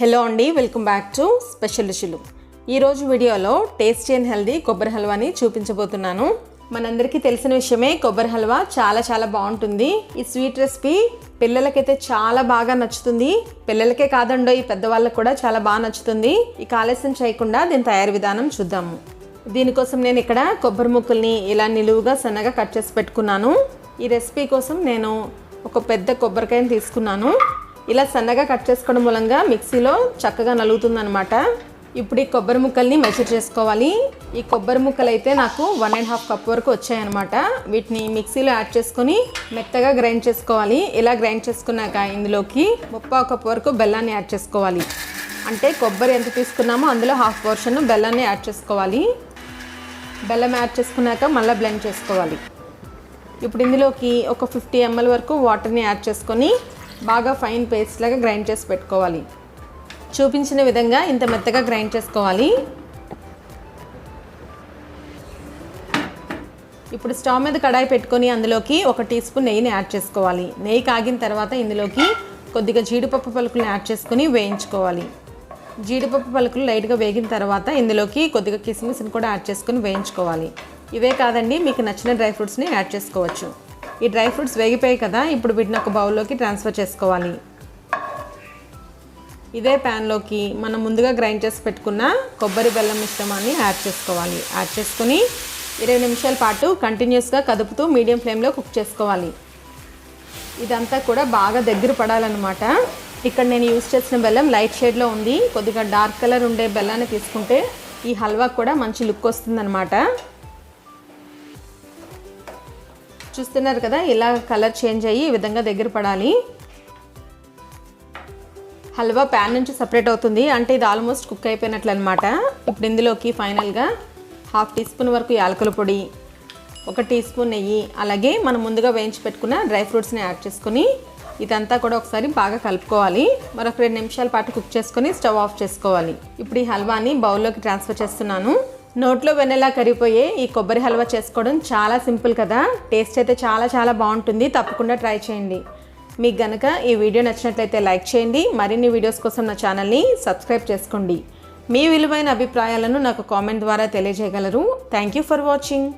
Hello అండి welcome back to special రుచులు. ఈరోజు వీడియోలో టేస్టీ అండ్ హెల్దీ కొబ్బరి హల్వాని చూపించబోతున్నాను. మనందరికీ తెలిసిన విషయమే కొబ్బరి హల్వా చాలా చాలా బాగుంటుంది. ఈ స్వీట్ రెసిపీ పిల్లలకైతే చాలా బాగా నచ్చుతుంది. పిల్లలకే కాదండో ఈ పెద్దవాళ్ళకి కూడా చాలా బాగా నచ్చుతుంది. ఈ ఆలస్యం చేయకుండా దీని తయారీ విధానం చూద్దాము. దీనికోసం నేను ఇక్కడ కొబ్బరి ముక్కల్ని ఇలా నిలువుగా సన్నగా కట్ చేసి పెట్టుకున్నాను. ఈ రెసిపీ కోసం నేను ఒక పెద్ద కొబ్బరికాయని తీసుకున్నాను. ఇలా సన్నగా కట్ చేసుకోవడం మూలంగా మిక్సీలో చక్కగా నలుగుతుందనమాట ఇప్పుడు ఈ కొబ్బరి ముక్కల్ని మెజర్ చేసుకోవాలి. ఈ కొబ్బరి ముక్కలు అయితే నాకు వన్ అండ్ హాఫ్ కప్ వరకు వచ్చాయన్నమాట. వీటిని మిక్సీలో యాడ్ చేసుకొని మెత్తగా గ్రైండ్ చేసుకోవాలి. ఇలా గ్రైండ్ చేసుకున్నాక ఇందులోకి ముప్పా కప్ వరకు బెల్లాన్ని యాడ్ చేసుకోవాలి. అంటే కొబ్బరి ఎంత తీసుకున్నామో అందులో హాఫ్ పోర్షన్ బెల్లాన్ని యాడ్ చేసుకోవాలి. బెల్లం యాడ్ చేసుకున్నాక మళ్ళీ బ్లెండ్ చేసుకోవాలి. ఇప్పుడు ఇందులోకి ఒక ఫిఫ్టీ ఎంఎల్ వరకు వాటర్ని యాడ్ చేసుకొని బాగా ఫైన్ పేస్ట్ లాగా గ్రైండ్ చేసి పెట్టుకోవాలి. చూపించిన విధంగా ఇంత మెత్తగా గ్రైండ్ చేసుకోవాలి. ఇప్పుడు స్టవ్ మీద కడాయి పెట్టుకొని అందులోకి ఒక టీ స్పూన్ నెయ్యిని యాడ్ చేసుకోవాలి. నెయ్యి కాగిన తర్వాత ఇందులోకి కొద్దిగా జీడిపప్పు పలుకులను యాడ్ చేసుకొని వేయించుకోవాలి. జీడిపప్పు పలుకులు లైట్గా వేగిన తర్వాత ఇందులోకి కొద్దిగా కిస్మిస్ని కూడా యాడ్ చేసుకొని వేయించుకోవాలి. ఇవే కాదండి మీకు నచ్చిన డ్రై ఫ్రూట్స్ని యాడ్ చేసుకోవచ్చు. ఈ డ్రై ఫ్రూట్స్ వేగిపోయాయి కదా ఇప్పుడు వీటిని ఒక బౌల్లోకి ట్రాన్స్ఫర్ చేసుకోవాలి. ఇదే ప్యాన్లోకి మనం ముందుగా గ్రైండ్ చేసి పెట్టుకున్న కొబ్బరి బెల్లం మిశ్రమాన్ని యాడ్ చేసుకోవాలి. యాడ్ చేసుకుని ఇరవై నిమిషాల పాటు కంటిన్యూస్గా కదుపుతూ మీడియం ఫ్లేమ్లో కుక్ చేసుకోవాలి. ఇదంతా కూడా బాగా దగ్గర పడాలన్నమాట. ఇక్కడ నేను యూస్ చేసిన బెల్లం లైట్ షేడ్లో ఉంది. కొద్దిగా డార్క్ కలర్ ఉండే బెల్లాన్ని తీసుకుంటే ఈ హల్వా కూడా మంచి లుక్ వస్తుందన్నమాట. చూస్తున్నారు కదా ఇలా కలర్ చేంజ్ అయ్యి ఈ విధంగా దగ్గర పడాలి. హల్వా ప్యాన్ నుంచి సపరేట్ అవుతుంది. అంటే ఇది ఆల్మోస్ట్ కుక్ అయిపోయినట్లు అనమాట ఇప్పుడు ఇందులోకి ఫైనల్గా హాఫ్ టీ స్పూన్ వరకు యాలకుల పొడి ఒక టీ స్పూన్ నెయ్యి అలాగే మనం ముందుగా వేయించి పెట్టుకున్న డ్రై ఫ్రూట్స్ని యాడ్ చేసుకొని ఇదంతా కూడా ఒకసారి బాగా కలుపుకోవాలి. మరొక రెండు నిమిషాల పాటు కుక్ చేసుకొని స్టవ్ ఆఫ్ చేసుకోవాలి. ఇప్పుడు ఈ హల్వాని బౌల్లోకి ట్రాన్స్ఫర్ చేస్తున్నాను. నోట్లో వెన్నెలా కరిపోయే ఈ కొబ్బరి హల్వా చేసుకోవడం చాలా సింపుల్ కదా. టేస్ట్ అయితే చాలా చాలా బాగుంటుంది. తప్పకుండా ట్రై చేయండి. మీకు గనక ఈ వీడియో నచ్చినట్లయితే లైక్ చేయండి. మరిన్ని వీడియోస్ కోసం నా ఛానల్ని సబ్స్క్రైబ్ చేసుకోండి. మీ విలువైన అభిప్రాయాలను నాకు కామెంట్ ద్వారా తెలియజేయగలరు. Thank you for watching.